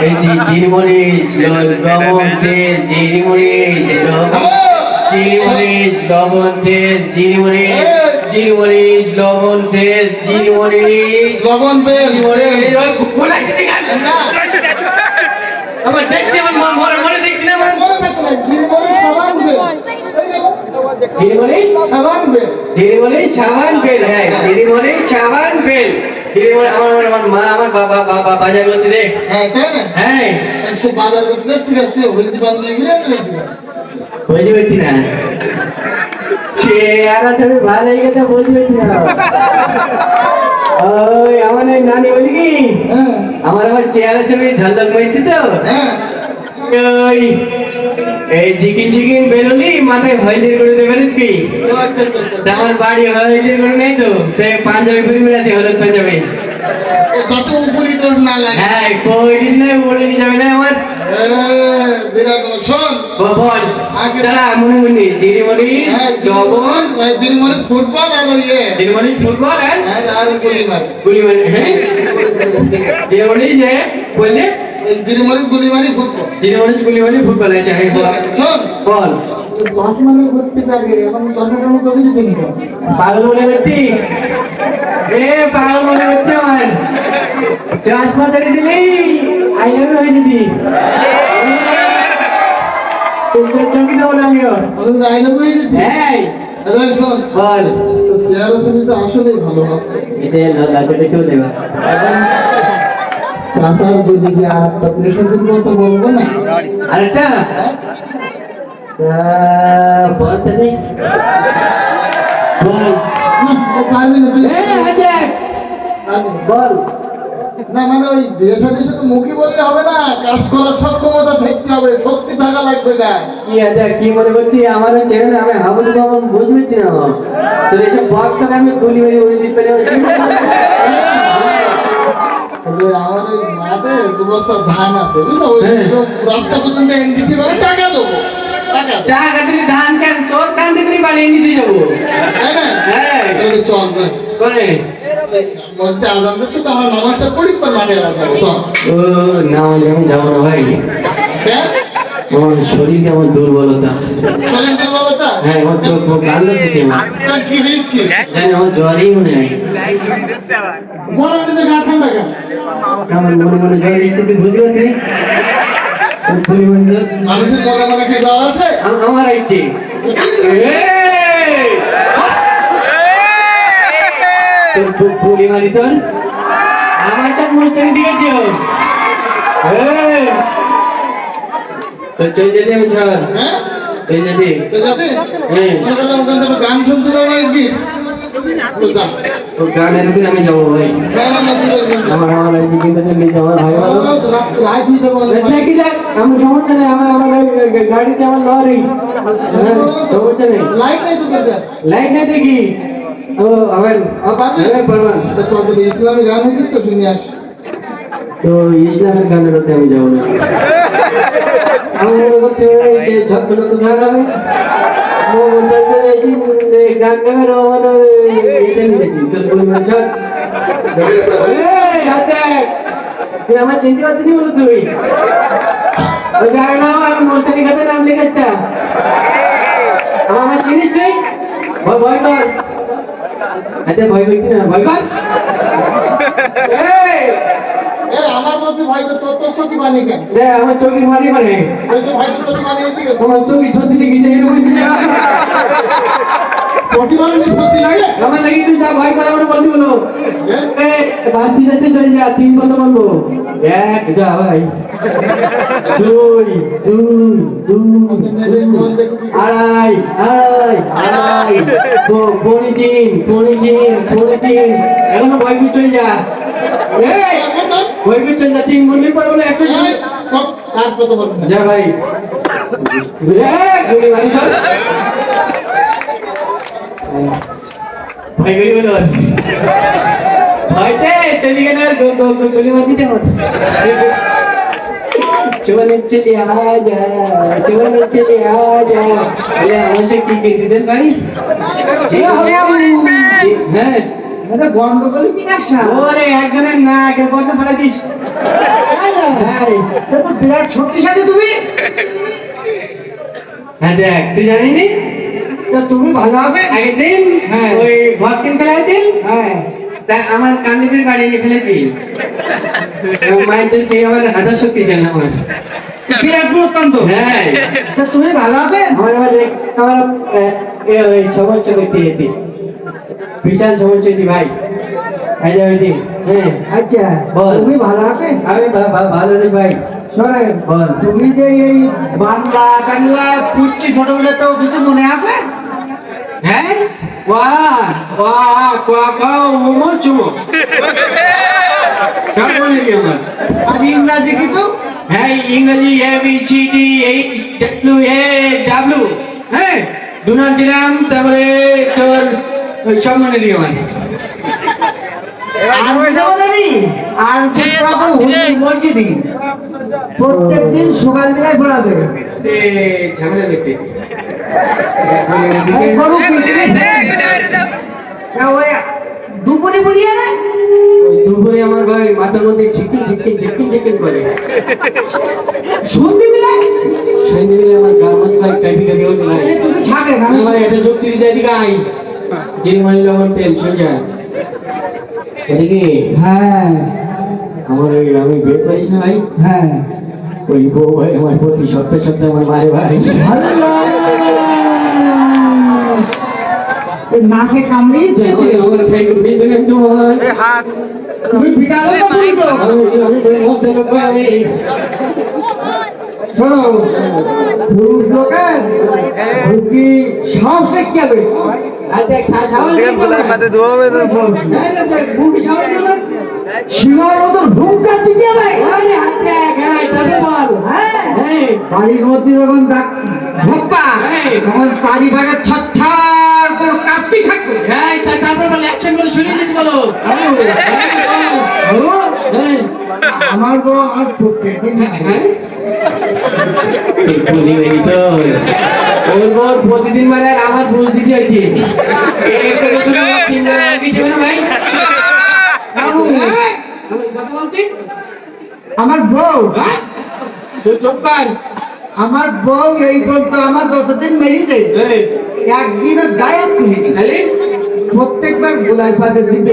এই জি জিরিমরিচ লবণ তেল জিরিমরিচ লবণ জিরিমরিচ লবণ তেল জিরিমরিচ জিরিমরিচ লবণ তেল জিরিমরিচ লবণ বেল জিরিমরিচ ওই গোলাই দিতে গেল আমার দেখতে আমার মনে মনে দেখতে না আমার মনে থাকতো না গিরিমরি সাবান বেল। হ্যাঁ জিরিমরিচ সাবান বেল। জিরিমরিচ আমার আমার- চেয়ারা মা আমার বাবা বাবা বাজার করতে দে হ্যাঁ তাই না? হ্যাঁ। একশো বাজার করতে আসতে আসতে হলদি বান্ধবী বিরাট হয়েছিল বুঝতে না চেহারা তুমি ভালো কথা বুঝতে না ওই আমার নানি বলি কি? হ্যাঁ। আমার আমার চেহারা ছবি ঝলঝল করছি তো। হ্যাঁ। এই চিকেন চিকেন বেরোলি মাথায় হলদির করে দেবেন কি আমার বাড়ি হলদির করে নেই তো? সে পাঞ্জাবি পরি বেড়াতে হলুদ পাঞ্জাবি। যত উপরি তোর না লাগে। হ্যাঁ কই দিস না বলে নিয়ে যাবে না আমার? বিরাট শোন। বল তারা মনে মনে জিরিমণি হ্যাঁ জবন ফুটবল আর ইয়ে ফুটবল আর? হ্যাঁ আর গুলি মার গুলি মারি হ্যাঁ জিরিমণি যে বললে এই জিনিমরি গুলি মারি ফুটবল। জিরিমণি গুলি মারি ফুটবল হ্যাঁ বল। শোন বল। ঘুরতে থাকে এখন ছবি দিতে নিতে পাগল করতি এ পাগল মনে আমার। চশমা ছেড়ে দিলি? আই লাভ হয়ে যেতি চমকি দেবো না আমিও। ওদের আইলে বুঝে দিতে হ্যাঁ বল। তো শেয়ার আসলেই ভালো হচ্ছে এটা লাগবে কেউ দেবা। বলব না। আরেকটা? আহ, বল না, মানে ওই শুধু মুখে বললে হবে না কাজ করার সক্ষমতা থাকতে হবে শক্তি থাকা লাগবে না। কি মনে করছি? আমার চ্যানেল আমি হাবুল বাবন বুঝবেছি না। তো বক্স করে আমি গুলি মেরে উড়ে দিতে পারি আমার ওই মাঠে দু বস্তা ধান আছে বুঝলো? ওই হ্যাঁ। রাস্তা পর্যন্ত এনে দিতে পারে টাকা দেবো টাকা দেবো। দিলি ধান কেন তোর কান থেকে বাড়ি নিতে যাব। হ্যাঁ। চল করে। মসজিদে আজান দিচ্ছে তো আমার নামাজটা পড়ি পর মাঠে রাখাবো চল। ও না আমি যাব না ভাই। হ্যাঁ? আমার শরীর কেমন দুর্বলতা? দুর্বলতা? হ্যাঁ আমার চোখ মুখ দিতে আমার কি হয়েছে জ্বরই মনে হয় জ্বর দিতে গা ঠান্ডা কেন? আমার মনে মনে জ্বর মানুষের কি আছে? আমার আইছে তোর পুলি মারি তোর? আমার মুস্তানি তো চল যেতে আমি চল হ্যাঁ? চল যেতে তো যাতে হ্যাঁ। করলাম ওখান থেকে গান শুনতে আজকে। বুঝলাম তোর গানের দিন আমি যাব ভাই। না না না তুই না। আমার হয়ে যাব অনেক। দেখি যাক আমার সমস্যা নেই আমার আমার গাড়িতে আমার লরি। হ্যাঁ, সমস্যা নেই। লাইট নাই তো লাইট নাই দেখি। ও আবার আর পারবি? হ্যাঁ, পারবা। তো সব বলি, ইসলামী গান হইতিস তো শুনে আস। তো ইসলামের গানের আমি যাব না। আমি ওই যে ঝক্ক ঝক্ক গান হবে মোবাইল চাইতে গান গাবে না আমার এটা নিয়ে দেখি তোর পরিমাণ ছট এই, হাতে! তুই আমার চিনতে পারছিস বলো তুই? ওই যার নাম আমি মোস্তানি খাতে নাম লিখেছিটা আমার চিনিস তুই? ভয় কর। আচ্ছা ভয় করছি না ভয় কর। এই আমার ভাই তো তোর সাথে বানিয়ে কেন? রে আমার চোখে মারি মানে। ওই যে ভাই তোর সাথে বানিয়ে এসে চোখে সত্যি লেগে যায় কিছু। সত্যি মানুষের সত্যি লাগে? আমার লাগি তুই যা ভয় করে আমার বলবি বলো। এ? বাসটি যাচ্ছে চলে যা তিন কত বলব। এক যা ভাই। দুই দুই দুই আড়াই আড়াই আড়াই। পৌনে তিন পৌনে তিন পৌনে তিন। এখনও ভয় চলে যা। এই, করে চলে যা তিন বললি পর বলে একটা কত কার কত বলবি যা ভাই গুলি মারি। ভাই গুলি বলো ভয়তে চলে গেল আর গো- গো- গো- গুলি মারতে যেমন চলে চলে আজা চলে চলে আজা এ আমার সে কি কে দিতেন ভাই হ্যাঁ এটা গন্ডগোল কি কাজটা ওরে একজনের না একজন কত ফাটা দিস। হ্যাঁ বিরাট শক্তিশালী তুমি। হ্যাঁ দেখ তুই জানিনি? তুমি ভালো হবে। আগের দিন হ্যাঁ। ওই দিন? হ্যাঁ। তা আমার কান্দিদের বাড়ি নিয়ে ফেলেছি। মায়ের খেয়ে আমার হাঁটার শক্তি ছিল না আমার। বিরাট প্রস্তান তো। হ্যাঁ। তা তুমি ভালো হবে? আমার আবার আমার সমস্যা করতে যেতে বিশাল দি ভাই। হ্যাঁ আচ্ছা বল। তুমি ভালো হবে আমি ভালো নেই ভাই। শোনেন বল। তুমি যে এই বাংলা টাংলা পুটকি ছোটবেলা তো কিছু মনে আছে? হ্যাঁ বাহ বাহ কোয়া কোয়া উমো চুমো। আর ইংরাজি কিছু? হ্যাঁ ইংরেজি A B C D H W A W হ্যাঁ ডোনাল্ড ট্রাম্প তারপরে তোর মনে আর হুজুর মসজিদি প্রত্যেক দিন সকাল বেলায় পড়াবে ঝামেলা দেখতে দুপুরে পড়িয়ে না দুপুরে আমার ভাই মাথার মধ্যে ঝিকিন ঝিকিন ঝিকিন ঝিকিন করে সন্ধে সন্ধ্যেবেলা আমার গার মধ্যে ভাই কাটি কাটি ওঠে ভাই না এটা যুক্তি এদিকে আই জিরমানি লবণ তেল সোজা এদিকে হ্যাঁ আমার ওই আমি বিয়ে করিস না ভাই হ্যাঁ ওই বউ ভাই আমার প্রতি সপ্তাহে সপ্তাহে আমার মারে ভাই নাকে কামড়িয়েছে যখন আমার ভাই বিয়ে করে তোমার তুমি পিটালো না আমি আমি মধ্যে শোনো পুরুষ লোকের ঢুকি সাহস রাখতে হবে সীমার মতো দিতে হবে। হ্যাঁ বাড়ির মধ্যে যখন ডাক। তখন চারিভাগে ছটছাড় করে কাঁপতে থাকবে। তারপর বলে অ্যাকশন বলে শুনিয়ে দিতে। বলো, হ্যাঁ, আমার বড় আমার হ্যাঁ। ওর প্রতিদিন মানে আমার বুঝ আর কি? হ্যাঁ? বলছি? আমার বউ হ্যাঁ? আমার বউ এই বলতো আমার যতদিন মেরিছে এই, একদিনও গায়ে প্রত্যেকবার গোলায় পাতে দিতে